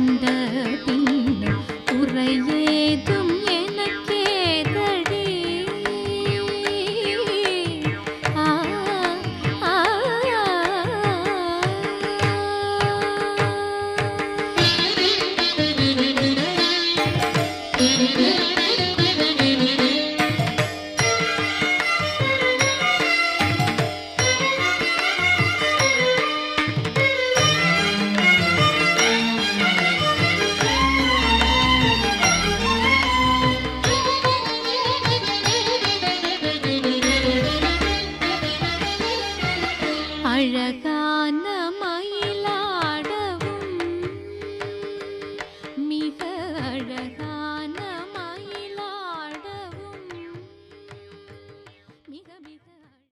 வந்த பின் துறைய அழகான